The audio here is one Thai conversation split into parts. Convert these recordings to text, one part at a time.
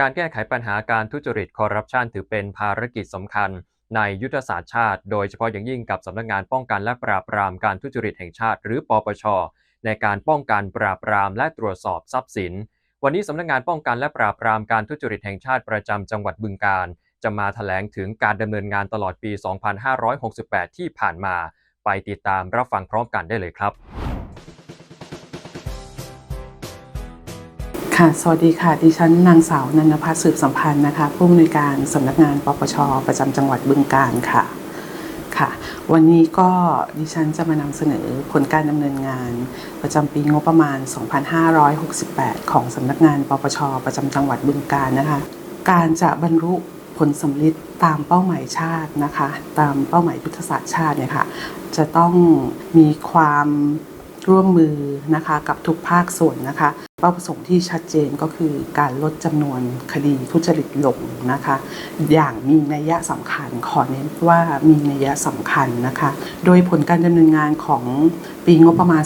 การแก้ไขปัญหาการทุจริตคอร์รัปชันถือเป็นภารกิจสำคัญ ในยุทธศาสตร์ชาติ โดยเฉพาะอย่างยิ่งกับสำนักงานป้องกันและปราบปรามการทุจริตแห่งชาติ หรือปปช ในการป้องกันปราบปรามและตรวจสอบทรัพย์สิน วันนี้สำนักงานป้องกันและปราบปรามการทุจริตแห่งชาติประจำจังหวัดบึงกาฬจะมาแถลงถึงการดำเนินงานตลอดปี 2568 ที่ผ่านมา ไปติดตามรับฟังพร้อมกันได้เลยครับ ค่ะ สวัสดีค่ะ ดิฉันนางสาวนันพัฒน์สืบสัมพันธ์นะคะ ผู้อำนวยการสำนักงานปปช ประจำจังหวัดบึงกาฬค่ะ ค่ะ วันนี้ก็ดิฉันจะมานำเสนอผลการดำเนินงาน ประจำปีงบประมาณ 2568 ของสำนักงานปปช ประจำจังหวัดบึงกาฬนะคะ การจะบรรลุผลสำลิดตามเป้าหมายชาตินะคะ ตามเป้าหมายยุทธศาสตร์ชาติเนี่ยค่ะ จะต้องมีความ ร่วมมือนะคะกับทุกภาคส่วนนะคะ เป้าประสงค์ที่ชัดเจนก็คือการลดจำนวนคดีทุจริตลงนะคะ อย่างมีนัยยะสำคัญขอเน้นว่ามีนัยยะสำคัญนะคะ โดยผลการดำเนินงานของปีงบประมาณ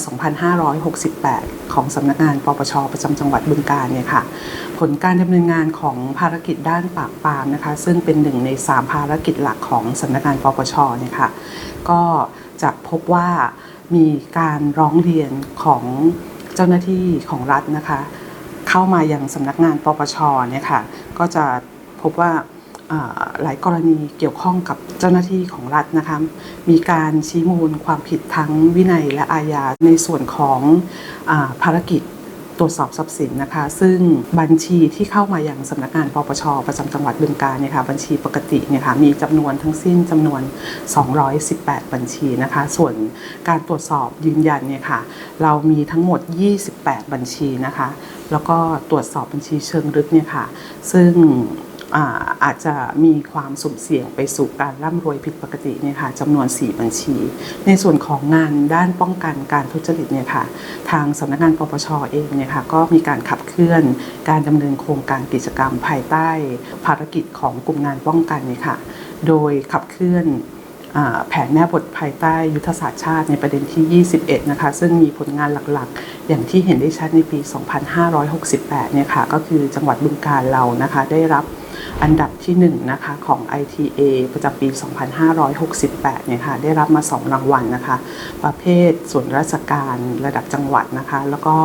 2568 ของสำนักงานปปชประจำจังหวัดบึงกาฬเนี่ยค่ะผลการดำเนินงานของภารกิจด้านปราบปรามนะคะ ซึ่งเป็นหนึ่งใน 3 ภารกิจหลักของสำนักงานปปชเนี่ยค่ะก็จะพบว่า มีการร้องเรียนของเจ้าหน้าที่ของรัฐนะคะ เข้ามายังสำนักงานปปชเนี่ยค่ะก็จะพบว่าหลายกรณีเกี่ยวข้องกับเจ้าหน้าที่ของรัฐนะคะมีการชี้มูลความผิดทั้งวินัยและอาญาในส่วนของอภารกิจ ตรวจสอบทรัพย์สินนะคะ ซึ่งบัญชีที่เข้ามาอย่างสำนักงานปปชประจำจังหวัดบึงกาฬเนี่ยค่ะบัญชีปกติเนี่ยค่ะมีจำนวนทั้งสิ้นจำนวน 218 บัญชีนะคะ ส่วนการตรวจสอบยืนยันเนี่ยค่ะเรามีทั้งหมด 28 บัญชีนะคะ แล้วก็ตรวจสอบบัญชีเชิงลึกเนี่ยค่ะ ซึ่ง อาอาจจะมีความสุ่มเสี่ยงไปสู่การร่ำรวยผิดปกติเนี่ยค่ะจำนวน 4 บัญชี ในส่วนของงานด้านป้องกันการทุจริตเนี่ยค่ะทางสำนักงานปปชเองเนี่ยค่ะก็มีการขับเคลื่อนการดำเนินโครงการกิจกรรมภายใต้ ภารกิจของกลุ่มงานป้องกันเนี่ยค่ะโดยขับเคลื่อนแผนแม่บทภายใต้ยุทธศาสตร์ชาติในประเด็นที่ 21 นะคะ ซึ่งมีผลงานหลักๆ อย่างที่เห็นได้ชัดในปี 2568 เนี่ยค่ะ ก็คือจังหวัดบึงกาฬเรานะคะ ได้รับ อันดับที่1นะคะของ ITA ประจำปี 2568 เนี่ยค่ะได้รับมา 2 รางวัลนะคะ ประเภทส่วนราชการระดับจังหวัดนะคะ แล้วก็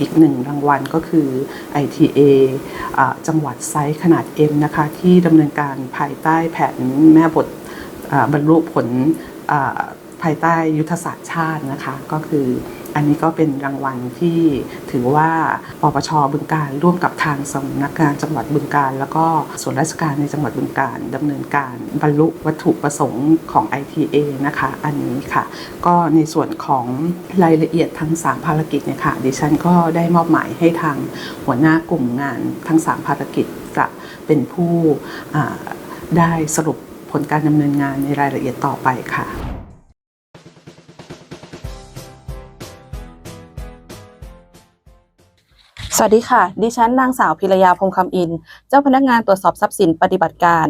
อีกหนึ่งรางวัลก็คือ ITA อจังหวัดไซส์ขนาด M นะคะ ที่ดำเนินการภายใต้แผนแม่บทบรรลุผลภายใต้ยุทธศาสตร์ชาตินะคะ ก็คือ อันนี้ก็เป็นรางวัลที่ถือว่าปปชบึงการร่วมกับทางสำนักงานจังหวัดบึงการ แล้วก็ส่วนราชการในจังหวัดบึงการดำเนินการบรรลุวัตถุประสงค์ของ ITA นะคะ อันนี้ค่ะ ก็ในส่วนของรายละเอียดทั้ง 3 ภารกิจเนี่ยค่ะดิฉันก็ได้มอบหมายให้ทางหัวหน้ากลุ่มงานทั้ง 3 ภารกิจจะเป็นผู้ได้สรุปผลการดำเนินงานในรายละเอียดต่อไปค่ะ สวัสดีค่ะ ดิฉันนางสาวพิรยาพงคำอิน เจ้าพนักงานตรวจสอบทรัพย์สินปฏิบัติการ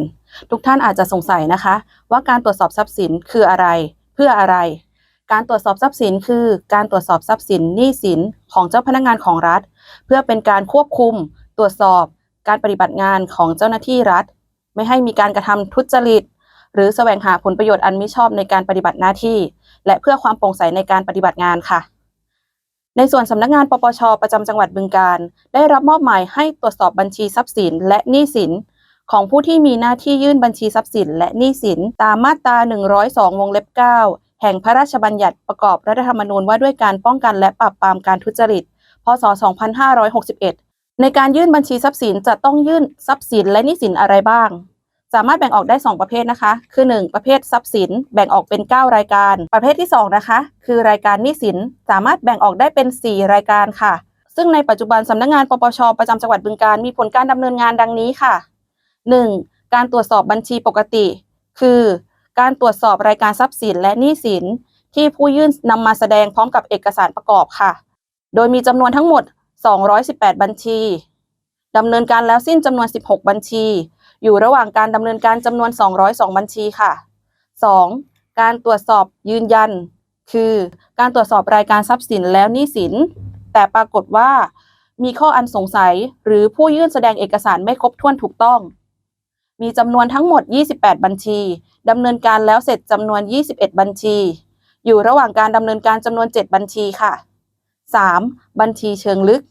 ทุกท่านอาจจะสงสัยนะคะ ว่าการตรวจสอบทรัพย์สินคืออะไร เพื่ออะไร การตรวจสอบทรัพย์สินคือ การตรวจสอบทรัพย์สินหนี้สินของเจ้าพนักงานของรัฐ เพื่อเป็นการควบคุม ตรวจสอบ การปฏิบัติงานของเจ้าหน้าที่รัฐ ไม่ให้มีการกระทำทุจริต หรือแสวงหาผลประโยชน์อันมิชอบในการปฏิบัติหน้าที่ และเพื่อความโปร่งใสในการปฏิบัติงานค่ะ ในส่วนสำนักงานปปช ประจำจังหวัดบึงกาฬได้รับมอบหมายให้ตรวจสอบบัญชีทรัพย์สิน และหนี้สิน ของผู้ที่มีหน้าที่ยื่นบัญชีทรัพย์สิน และหนี้สิน ตามมาตรา 102 วงเล็บ 9 แห่งพระราชบัญญัติประกอบรัฐธรรมนูญว่าด้วยการป้องกันและปราบปรามการทุจริต พศ 2561 ในการยื่นบัญชีทรัพย์สินจะต้องยื่นทรัพย์สินและหนี้สินอะไรบ้าง สามารถแบ่งออกได้ 2 ประเภทนะคะ คือ 1 ประเภททรัพย์สิน แบ่งออกเป็น 9 รายการ ประเภทที่ 2 นะคะ คือรายการหนี้สิน สามารถแบ่งออกได้เป็น 4 รายการค่ะ ซึ่งในปัจจุบันสำนักงานปปชประจำจังหวัดบึงกาฬมีผลการดำเนินงานดังนี้ค่ะ 1. การตรวจสอบบัญชีปกติ คือ การตรวจสอบรายการทรัพย์สินและหนี้สิน ที่ผู้ยื่นนำมาแสดงพร้อมกับเอกสารประกอบค่ะ โดยมีจำนวนทั้งหมด 218 บัญชีดำเนินการแล้วสิ้นจำนวน 16 บัญชี อยู่ระหว่างการดำเนินการจำนวน 202 บัญชีค่ะ 2. การตรวจสอบยืนยัน คือการตรวจสอบรายการทรัพย์สินแล้วหนี้สิน แต่ปรากฏว่า มีข้ออันสงสัยหรือผู้ยื่นแสดงเอกสารไม่ครบถ้วนถูกต้อง มีจำนวนทั้งหมด 28 บัญชีดำเนินการแล้วเสร็จจำนวน 21 บัญชี อยู่ระหว่างการดำเนินการจำนวน 7 บัญชีค่ะ 3. บัญชีเชิงลึก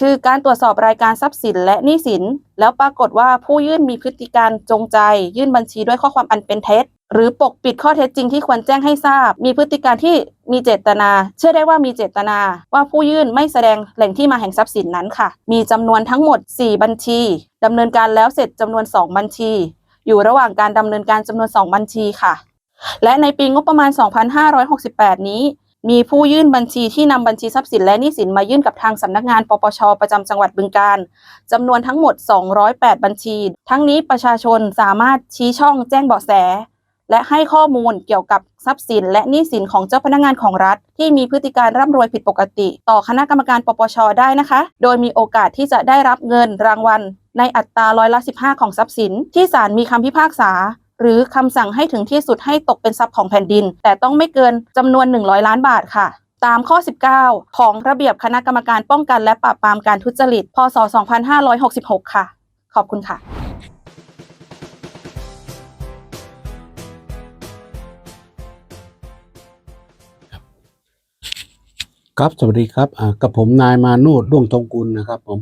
คือการตรวจสอบรายการทรัพย์สินและหนี้สิน แล้วปรากฏว่าผู้ยื่นมีพฤติการจงใจ ยื่นบัญชีด้วยข้อความอันเป็นเท็จ หรือปกปิดข้อเท็จจริงที่ควรแจ้งให้ทราบ มีพฤติการที่มีเจตนา เชื่อได้ว่ามีเจตนา ว่าผู้ยื่นไม่แสดงแหล่งที่มาแห่งทรัพย์สินนั้นค่ะ มีจำนวนทั้งหมด 4 บัญชีดำเนินการแล้วเสร็จจำนวน 2 บัญชี อยู่ระหว่างการดำเนินการจำนวน 2 บัญชีค่ะ และในปีงบประมาณ 2568 นี้ มีผู้ยื่นบัญชีที่นำบัญชีทรัพย์สินและหนี้สินมายื่นกับทางสำนักงานปปช ประจำจังหวัดบึงกาฬจำนวนทั้งหมด 208 บัญชี ทั้งนี้ประชาชนสามารถชี้ช่องแจ้งเบาะแส และให้ข้อมูลเกี่ยวกับทรัพย์สิน และหนี้สินของเจ้าพนักงานของรัฐ ที่มีพฤติการร่ำรวยผิดปกติ ต่อคณะกรรมการปปช ได้นะคะ โดยมีโอกาสที่จะได้รับเงินรางวัล ในอัตราร้อยละ 15 ของทรัพย์สิน ที่ศาลมีคำพิพากษา หรือคำสั่งให้ถึงที่สุดให้ตกเป็นทรัพย์ของแผ่นดิน แต่ต้องไม่เกินจำนวน 100 ล้านบาทค่ะ ตามข้อ 19 ของระเบียบคณะกรรมการป้องกันและปราบปรามการทุจริต พศ 2566 ค่ะ ขอบคุณค่ะครับสวัสดีครับกับผมนายมาโนดด้วงทองกุลนะครับผม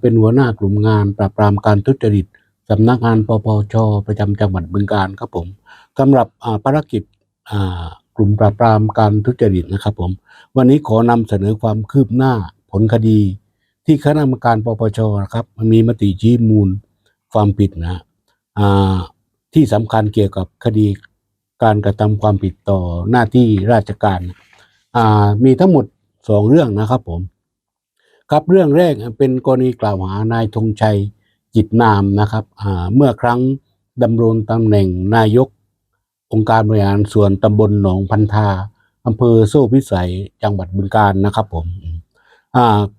เป็นหัวหน้ากลุ่มงานปราบปรามการทุจริต สำนักงานปปชประจำจังหวัดบึงกาฬครับผมสำหรับอ่าภารกิจอ่ากลุ่มปราบปรามการทุจริตนะครับผม วันนี้ขอนำเสนอความคืบหน้าผลคดี ที่คณะกรรมการปปชนะครับมีมติชี้มูลความผิดนะอ่าที่สำคัญเกี่ยวกับคดีการกระทำความผิดต่อหน้าที่ราชการอ่ามีทั้งหมดสองเรื่องนะครับผม ครับเรื่องแรกเป็นกรณีกล่าวหานายธงชัย จิตนามนะครับเมื่อครั้งดำรงตำแหน่งนายก องค์การบริหารส่วนตำบลหนองพันธาอำเภอโซ่พิสัยจังหวัดบึงกาฬนะครับผม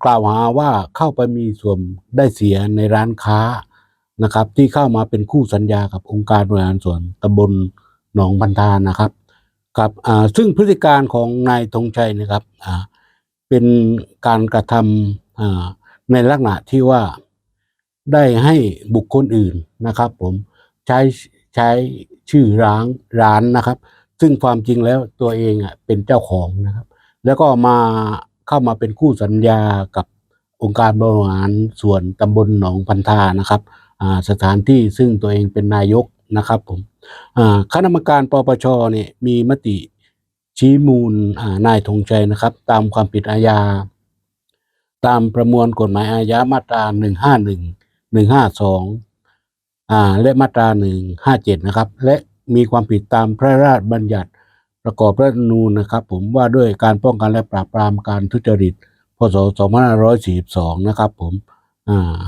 กล่าวหาว่าเข้าไปมีส่วนได้เสียในร้านค้านะครับ ที่เข้ามาเป็นคู่สัญญากับองค์การบริหารส่วนตำบลหนองพันธานะครับครับซึ่งพฤติการของนายธงชัยนะครับเป็นการกระทำในลักษณะที่ว่า ได้ให้บุคคลอื่นนะครับ ผมใช้ใช้ชื่อร้านร้านนะครับ ซึ่งความจริงแล้วตัวเองอะเป็นเจ้าของนะครับ แล้วก็มาเข้ามาเป็นคู่สัญญากับองค์การบริหารส่วนตำบลหนองพันธานะครับสถานที่ซึ่งตัวเองเป็นนายกนะครับผมคณะกรรมการปปชเนี่ยมีมติชี้มูลนายธงชัยนะครับ ตามความผิดอาญา ตามประมวลกฎหมายอาญามาตรา 151 152อ่าและมาตรา157นะครับ และมีความผิดตามพระราชบัญญัติประกอบรัฐธรรมนูญนะครับ ผมว่าด้วยการป้องกันและปราบปรามการทุจริตพศ2542นหกร้อยสี่สิบสองนะครับ ผมอ่า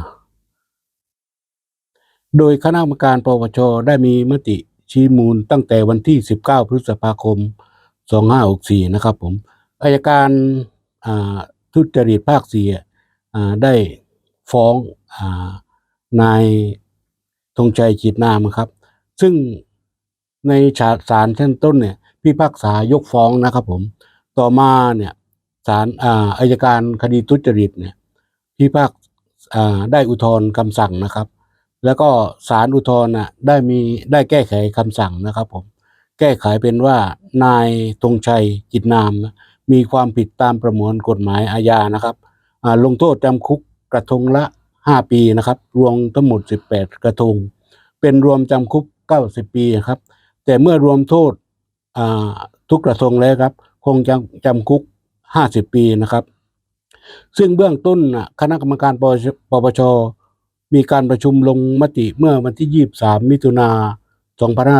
โดยคณะกรรมการปปชได้มีมติชี้มูลตั้งแต่วันที่ 19 พฤษภาคม 2564 นะครับผมอายการอ่าทุจริตภาคสี่อ่าได้ฟ้องอ่า นายธงชัยจิตนามครับ ซึ่งในศาลศาลชั้นต้นเนี่ยพิพากษายกฟ้องนะครับผม ต่อมาเนี่ยศาลอ่าอายการคดีทุจริตเนี่ยพิพากอ่าได้อุทธรณ์คำสั่งนะครับ แล้วก็ศาลอุทธรณ์น่ะได้มีได้แก้ไขคำสั่งนะครับผม แก้ไขเป็นว่านายธงชัยจิตนามนะมีความผิดตามประมวลกฎหมายอาญานะครับลงโทษจำคุกกระทงละ 5ปีนะครับ รวมทั้งหมด18กระทง เป็นรวมจำคุก90ปีนะครับ แต่เมื่อรวมโทษทุกกระทงแล้วครับ คงจำจำคุก50ปีนะครับ ซึ่งเบื้องต้นคณะกรรมการปปชปชมีการประชุมลงมติเมื่อวันที่ 23 มิถุนา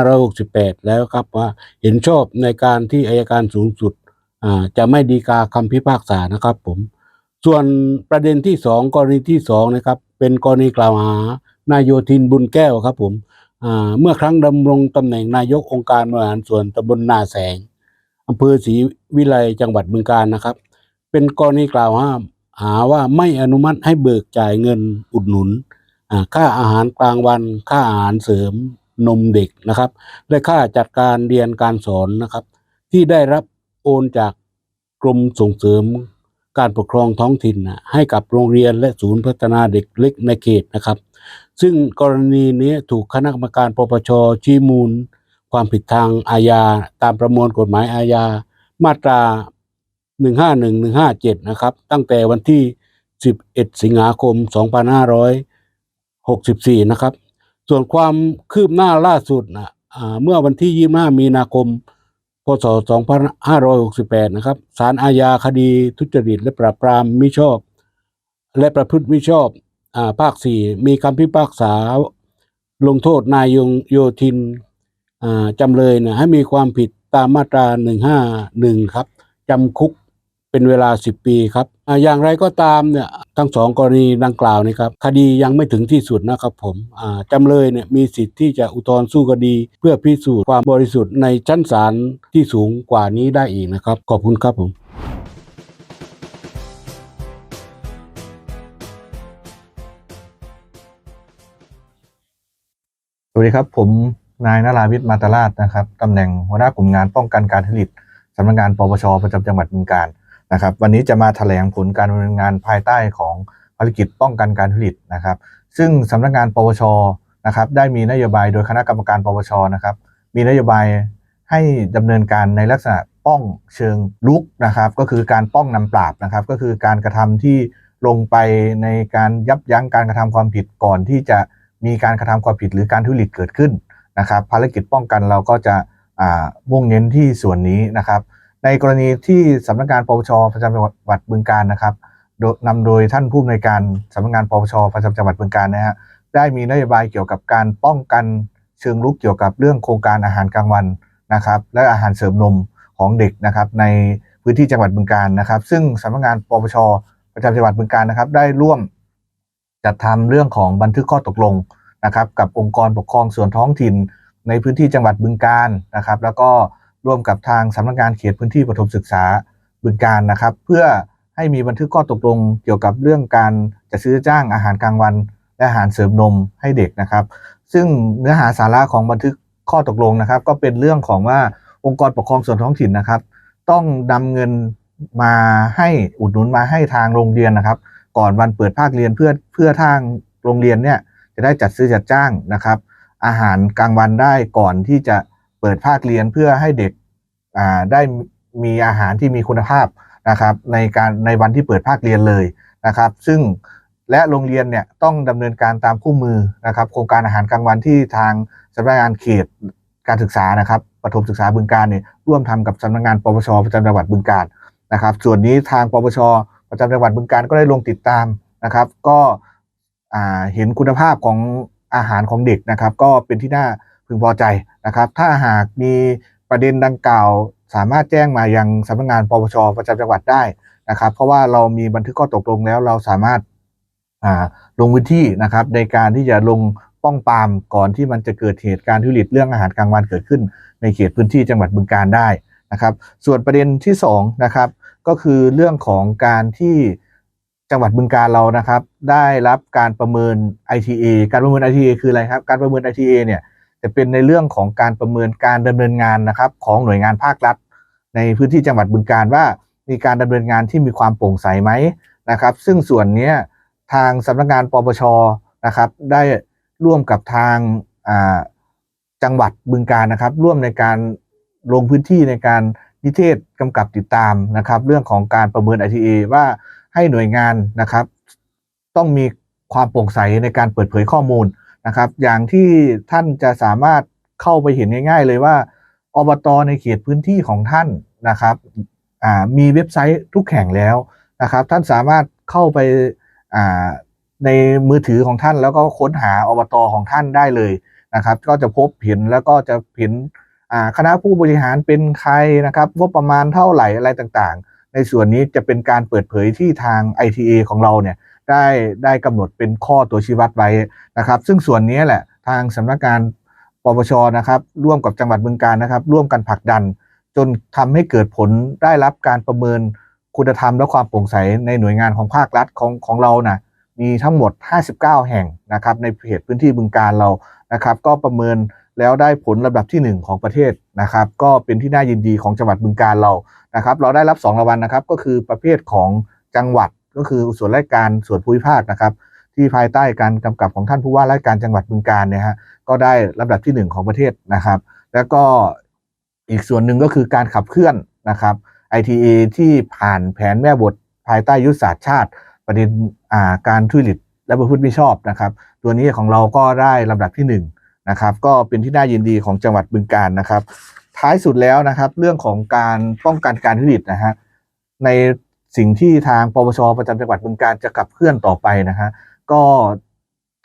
2568 แล้วครับว่าเห็นชอบในการที่อายการสูงสุดจะไม่ดีกาคำพิพากษานะครับผม ส่วนประเด็นที่สองกรณีที่สองนะครับ เป็นกรณีกล่าวหานายโยธินบุญแก้วครับผมเมื่อครั้งดำรงตำแหน่งนายกองค์การบริหารส่วนตำบลนาแสงอำเภอศรีวิไลจังหวัดบึงกาฬนะครับ เป็นกรณีกล่าวหาหาว่าไม่อนุมัติให้เบิกจ่ายเงินอุดหนุนค่าอาหารกลางวัน ค่าอาหารเสริมนมเด็กนะครับ และค่าจัดการเรียนการสอนนะครับ ที่ได้รับโอนจากกรมส่งเสริม การปกครองท้องถิ่นให้กับโรงเรียนและศูนย์พัฒนาเด็กเล็กในเขตนะครับ ซึ่งกรณีนี้ถูกคณะกรรมการปปชชี้มูล ความผิดทางอาญาตามประมวลกฎหมายอาญามาตรา 151 157 นะครับ ตั้งแต่วันที่ 11 สิงหาคม 2564 นะครับ ส่วนความคืบหน้าล่าสุดนะเมื่อวันที่ 25 มีนาคม ศ 2568 นะครับศาลอาญาคดีทุจริตและปราบปรามมิชอบ และประพฤติมิชอบอ่าภาค 4 มีคำพิพากษาลงโทษนายยงโยธินอ่าจำเลยนะให้มีความผิดตามมาตรา 151 ครับจำคุก เป็นเวลา 10 ปีครับออย่างไรก็ตามเนี่ยทั้งสองกรณีดังกล่าวนี่ครับคดียังไม่ถึงที่สุดนะครับผมจำเลยเนี่ยมีสิทธิ์ที่จะอุทธรณ์สู้คดี เพื่อพิสูจน์ความบริสุทธิ์ในชั้นศาลที่สูงกว่านี้ได้อีกนะครับ ขอบคุณครับผมสวัสดีครับ ผมนายนราวิทย์มาตาราชนะครับตำแหน่งหัวหน้ากลุ่มงานป้องกันการทุจริตสำนักงานปปชประจำจังหวัดบึงกาฬ นะครับวันนี้จะมาแถลงผลการดำเนินงานภายใต้ของภารกิจป้องกันการทุจริตนะครับ ซึ่งสำนักงานปปชนะครับได้มีนโยบายโดยคณะกรรมการปปชนะครับ มีนโยบายให้ดำเนินการในลักษณะป้องเชิงลุกนะครับ ก็คือการป้องนำปราบนะครับ ก็คือการกระทำที่ลงไปในการยับยั้งการกระทำความผิดก่อนที่จะมีการกระทำความผิดหรือการทุจริตเกิดขึ้นนะครับ ภารกิจป้องกันเราก็จะมุ่งเน้นที่ส่วนนี้นะครับ ในกรณีที่สำนักงานปปชประจำจังหวัดบึงการนะครับนำโดยท่านผู้อำนวยการสำนักงานปปชประจำจังหวัดบึงการนะฮะได้มีนโยบายเกี่ยวกับการป้องกันเชิงลุกเกี่ยวกับเรื่องโครงการอาหารกลางวันนะครับ และอาหารเสริมนมของเด็กนะครับ ในพื้นที่จังหวัดบึงการนะครับ ซึ่งสำนักงานปปชประจำจังหวัดบึงการนะครับ ได้ร่วมจัดทำเรื่องของบันทึกข้อตกลงนะครับ กับองค์กรปกครองส่วนท้องถิ่น ในพื้นที่จังหวัดบึงการนะครับ แล้วก็ ร่วมกับทางสำนักงานเขตพื้นที่ประถมศึกษาบึงการนะครับ เพื่อให้มีบันทึกข้อตกลงเกี่ยวกับเรื่องการจะซื้อจ้างอาหารกลางวัน และอาหารเสริมนมให้เด็กนะครับ ซึ่งเนื้อหาสาระของบันทึกข้อตกลงนะครับ ก็เป็นเรื่องของว่าองค์กรปกครองส่วนท้องถิ่นนะครับ ต้องนำเงินมาให้อุดหนุนมาให้ทางโรงเรียนนะครับ ก่อนวันเปิดภาคเรียนเพื่อเพื่อทางโรงเรียนเนี่ยจะได้จัดซื้อจัดจ้างนะครับ อาหารกลางวันได้ก่อนที่จะ เปิดภาคเรียนเพื่อให้เด็กได้มีอาหารที่มีคุณภาพนะครับ ในการในวันที่เปิดภาคเรียนเลยนะครับ ซึ่งและโรงเรียนเนี่ยต้องดำเนินการตามคู่มือนะครับ โครงการอาหารกลางวันที่ทางสำนักงานเขตการศึกษานะครับประถมศึกษาบึงการเนี่ยร่วมทำกับสำนักงานปปชประจำจังหวัดบึงการนะครับ ส่วนนี้ทางปปชประจำจังหวัดบึงการก็ได้ลงติดตามนะครับ ก็เห็นคุณภาพของอาหารของเด็กนะครับ ก็เป็นที่น่า พึงพอใจนะครับ ถ้าหากมีประเด็นดังกล่าว สามารถแจ้งมายังสำนักงานปปชประจำจังหวัดได้นะครับ เพราะว่าเรามีบันทึกข้อตกลงแล้วเราสามารถาลงพื้นที่นะครับ ในการที่จะลงป้องปรามก่อนที่มันจะเกิดเหตุการณ์ทุจริตเรื่องอาหารกลางวันเกิดขึ้น ในเขตพื้นที่จังหวัดบึงการได้นะครับ ส่วนประเด็นที่สองนะครับก็คือเรื่องของการที่จังหวัดบึงการเรานะครับ ได้รับการประเมิน ITA การประเมิน ITA คืออะไรครับ การประเมิน ITA เนี่ย จะเป็นในเรื่องของการประเมินการดำเนินงานนะครับ ของหน่วยงานภาครัฐ ในพื้นที่จังหวัดบึงการว่ามีการดำเนินงานที่มีความโปร่งใสไหมนะครับ ซึ่งส่วนนี้ทางสำนักงานปปชนะครับ ได้ร่วมกับทางจังหวัดบึงการนะครับ ร่วมในการลงพื้นที่ในการนิเทศกำกับติดตามนะครับ เรื่องของการประเมิน ITA ว่าให้หน่วยงานนะครับ ต้องมีความโปร่งใสในการเปิดเผยข้อมูล นะครับ อย่างที่ท่านจะสามารถเข้าไปเห็นง่าย ๆ เลยว่าอบตในเขตพื้นที่ของท่านนะครับมีเว็บไซต์ทุกแห่งแล้วนะครับ ท่านสามารถเข้าไปในมือถือของท่านแล้วก็ค้นหาอบตของท่านได้เลยนะครับ ก็จะพบเห็นแล้วก็จะเห็นคณะผู้บริหารเป็นใครนะครับงบประมาณเท่าไหร่อะไรต่างๆ ในส่วนนี้จะเป็นการเปิดเผยที่ทาง ITA ของเราเนี่ย ได้ได้กำหนดเป็นข้อตัวชี้วัดไว้นะครับ ซึ่งส่วนนี้แหละทางสำนักงานปปชนะครับร่วมกับจังหวัดบึงการนะครับ ร่วมกันผลักดัน จนทำให้เกิดผลได้รับการประเมินคุณธรรมและความโปร่งใสในหน่วยงานของภาครัฐของของเรานะมีทั้งหมด 59 แห่งนะครับในเขตพื้นที่บึงการเรานะครับ ก็ประเมินแล้วได้ผลลำดับทีหนึ่1 ของประเทศนะครับ ก็เป็นที่น่ายินดีของจังหวัดบึงการเรานะครับ เราได้รับ 2รางวัลนะครับ ก็คือประเภทของจังหวัด ก็คือส่วนราชการส่วนภูมิภาคนะครับ ที่ภายใต้การกำกับของท่านผู้ว่าราชการจังหวัดบึงกาฬเนี่ยฮะก็ได้ลำดับที่หนึ่งของประเทศนะครับ แล้วก็อีกส่วนหนึ่งก็คือการขับเคลื่อนนะครับ ITA ที่ผ่านแผนแม่บทภายใต้ยุทธศาสตร์ชาติ ประเด็นการทุจริตและประพฤติมิชอบนะครับ ตัวนี้ของเราก็ได้ลำดับที่หนึ่งนะครับ ก็เป็นที่น่ายินดีของจังหวัดบึงกาฬนะครับ ท้ายสุดแล้วนะครับ เรื่องของการป้องกันการทุจริตนะฮะใน สิ่งที่ทางปปชประจำจังหวัดบึงกาฬจะขับเคลื่อนต่อไปนะฮะก็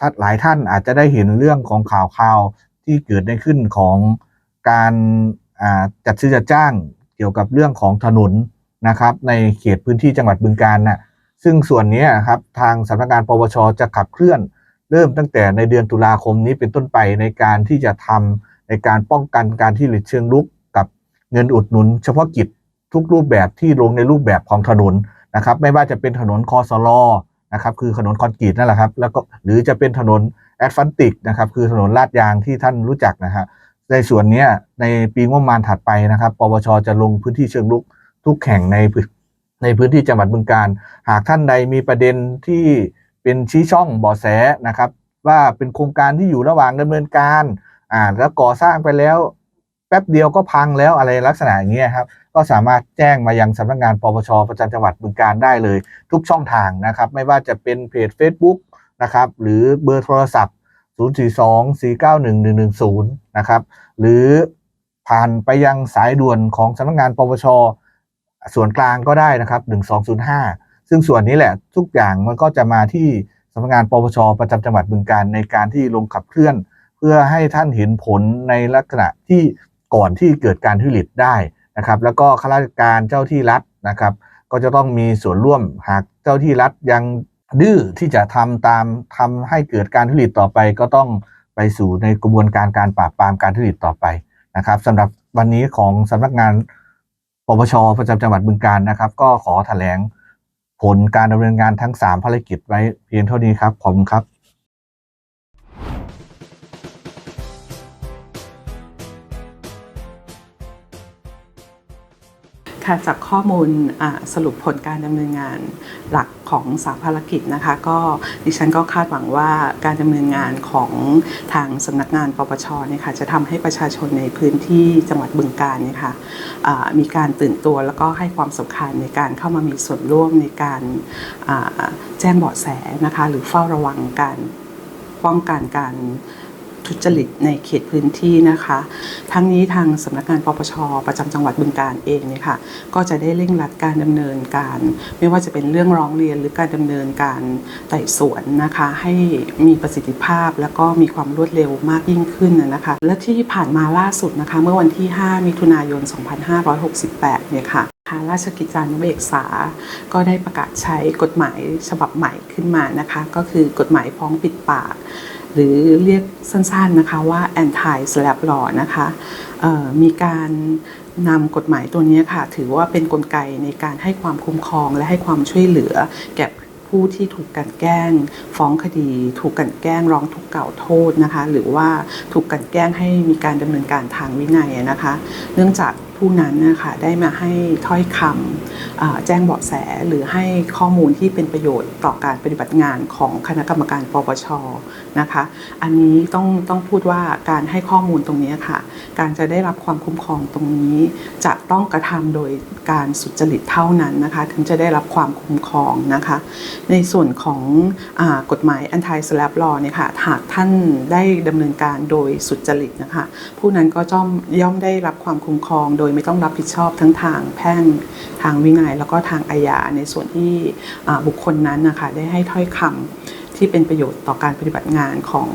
ท่านหลายท่านอาจจะได้เห็นเรื่องของข่าวข่าวที่เกิดได้ขึ้นของการาจัดซื้อจัดจ้างเกี่ยวกับเรื่องของถนนนะครับ ในเขตพื้นที่จังหวัดบึงกาฬน่ะซึ่งส่วนนี้นครับทางสำนักงานปปชจะขับเคลื่อน เริ่มตั้งแต่ในเดือนตุลาคมนี้เป็นต้นไปในการที่จะทำในการป้องกันการที่หลิดเชิงลุกกับเงินอุดหนุน เฉพาะกิจ ทุกรูปแบบที่ลงในรูปแบบของถนนนะครับ ไม่ว่าจะเป็นถนนคอสลอนะครับ คือถนนคอนกรีตนั่นแหละครับ แล้วก็หรือจะเป็นถนนแอสฟันติกนะครับ คือถนนลาดยางที่ท่านรู้จักนะฮะในส่วนนี้ในปีงบประมาณถัดไปนะครับ ปปชจะลงพื้นที่เชิงลุกทุกแห่งในในพื้นที่จังหวัดบึงการ หากท่านใดมีประเด็นที่เป็นชี้ช่องบาะแสนะครับ ว่าเป็นโครงการที่อยู่ระหว่างดำเนินการอ่าแล้วก่อสร้างไปแล้ว แป๊บเดียวก็พังแล้วอะไรลักษณะอย่างเงี้ยครับ ก็สามารถแจ้งมายังสำนักงานปปชประจำจังหวัดบึงการได้เลย ทุกช่องทางนะครับ ไม่ว่าจะเป็นเพจ Facebook นะครับ หรือเบอร์โทรศัพท์ 042-491-110 นะครับ หรือผ่านไปยังสายด่วนของสำนักงานปปชส่วนกลางก็ได้นะครับ 1205 ซึ่งส่วนนี้แหละทุกอย่างมันก็จะมาที่สำนักงานปปชประจำจังหวัดบึงการในการที่ลงขับเคลื่อน เพื่อให้ท่านเห็นผลในลักษณะที่ ก่อนที่เกิดการทุจริตได้นะครับ แล้วก็ข้าราชการเจ้าที่รัฐนะครับ ก็จะต้องมีส่วนร่วมหากเจ้าที่รัฐยังดื้อที่จะทำตามทำให้เกิดการทุจริตต่อไป ก็ต้องไปสู่ในกระบวนการการปราบปรามการทุจริตต่อไปนะครับสำหรับวันนี้ของสำนักงานปปชประจำจังหวัดบึงการนะครับ ก็ขอแถลงผลการดำเนินงานทั้ง 3 ภารกิจไว้เพียงเท่านี้ครับ ขอบคุณครับ ค่ะจากข้อมูลสรุปผลการดำเนินงานหลักของสาภารกิจนะคะก็ดิฉันก็คาดหวังว่าการดำเนินงานของทางสำนักงานปปชเนี่ยค่ะจะทำให้ประชาชนในพื้นที่จังหวัดบึงกาฬเนี่ยค่ะมีการตื่นตัวแล้วก็ให้ความสำคัญในการเข้ามามีส่วนร่วมในการแจ้งเบาะแสนะคะหรือเฝ้าระวังการป้องกันการ ทุจริตในเขตพื้นที่นะคะ ทั้งนี้ทางสำนักงานปปช ประจำจังหวัดบึงกาฬเองเนี่ยค่ะก็จะได้เร่งรัดการดำเนินการ ไม่ว่าจะเป็นเรื่องร้องเรียนหรือการดำเนินการไต่สวนนะคะ ให้มีประสิทธิภาพแล้วก็มีความรวดเร็วมากยิ่งขึ้นนะนะคะ และที่ผ่านมาล่าสุดนะคะเมื่อวันที่ 5 มิถุนายน 2568 เนี่ยค่ะทางราชกิจจานุเบกษา ก็ได้ประกาศใช้กฎหมายฉบับใหม่ขึ้นมานะคะ ก็คือกฎหมายฟ้องปิดปาก หรือเรียกสั้นๆนะคะว่า anti slap law นะคะมีการนำกฎหมายตัวนี้ค่ะ ถือว่าเป็นนกลไกในการให้ความคุ้มครองและให้ความช่วยเหลือแก่ผู้ที่ถูกกันแกล้ง ฟ้องคดี ถูกกันแกล้งร้องทุกข์กล่าโทษนะคะ หรือว่าถูกกันแกล้งให้มีการดำเนินการทางวินัยนะคะ เนื่องจากผู้นั้นนะคะได้มาให้ถ้อยคำแจ้งเบาะแสหรือให้ข้อมูลที่เป็นประโยชน์ต่อการปฏิบัติงานของคณะกรรมการปปชนะคะ อันนี้ต้องต้องพูดว่าการให้ข้อมูลตรงนี้ค่ะ การจะได้รับความคุ้มครองตรงนี้ จะต้องกระทำโดยการสุจริตเท่านั้นนะคะ ถึงจะได้รับความคุ้มครองนะคะ ในส่วนของอกฎหมาย anti slap law เนี่ยค่ะหากท่านได้ดำเนินการโดยสุจริตนะคะ ผู้นั้นก็ย่อมย่อมได้รับความคุ้มครองโดยยไม่ต้องรับผิดชอบทั้งทางแพ่งทางวินัย แล้วก็ทางอาญาในส่วนที่บุคคลนั้นนะคะได้ให้ถ้อยคำที่เป็นประโยชน์ต่อการปฏิบัติงานของ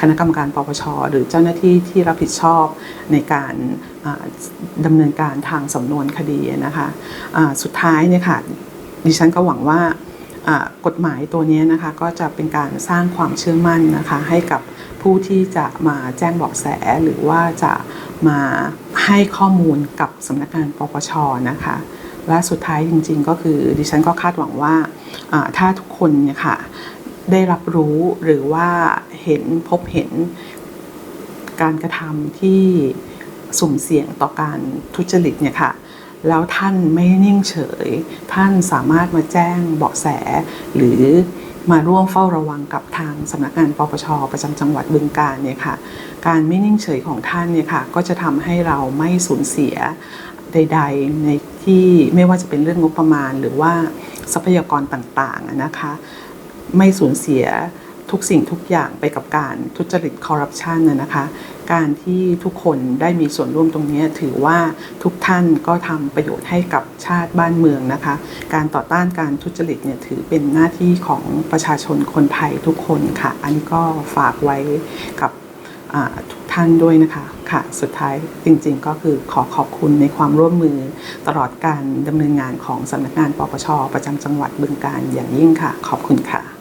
คณะกรรมการปปช หรือเจ้าหน้าที่ที่รับผิดชอบในการอ่าดำเนินการทางสำนวนคดีนะคะอ่าสุดท้ายเนี่ยค่ะดิฉันก็หวังว่ากฎหมายตัวนี้นะคะก็จะเป็นการสร้างความเชื่อมั่นนะคะให้กับ ผู้ที่จะมาแจ้งเบาะแสหรือว่าจะมาให้ข้อมูลกับสำนักงานปปชนะคะ และสุดท้ายจริงๆ ก็คือดิฉันก็คาดหวังว่าถ้าทุกคนเนี่ยค่ะได้รับรู้หรือว่าเห็นพบเห็นการกระทำที่สุ่มเสี่ยงต่อการทุจริตเนี่ยค่ะแล้วท่านไม่นิ่งเฉย ท่านสามารถมาแจ้งเบาะแสหรือ มาร่วมเฝ้าระวังกับทางสำนักงานปปชประจำจังหวัดบึงกาฬเนี่ยค่ะการไม่นิ่งเฉยของท่านเนี่ยค่ะก็จะทำให้เราไม่สูญเสียใดๆในที่ไม่ว่าจะเป็นเรื่องงบประมาณ หรือว่าทรัพยากรต่างๆนะคะไม่สูญเสียทุกสิ่งทุกอย่างไปกับการทุจริตคอร์รัปชันนะคะ การที่ทุกคนได้มีส่วนร่วมตรงนี้ถือว่าทุกท่านก็ทำประโยชน์ให้กับชาติบ้านเมืองนะคะ การต่อต้านการทุจริตเนี่ยถือเป็นหน้าที่ของประชาชนคนไทยทุกคนค่ะ อันนี้ก็ฝากไว้กับทุกท่านด้วยนะคะค่ะ สุดท้ายจริงๆก็คือขอขอบคุณในความร่วมมือตลอดการดำเนินงานของสำนักงานปปชประจำจังหวัดบึงกาฬอย่างยิ่งค่ะ ขอบคุณค่ะ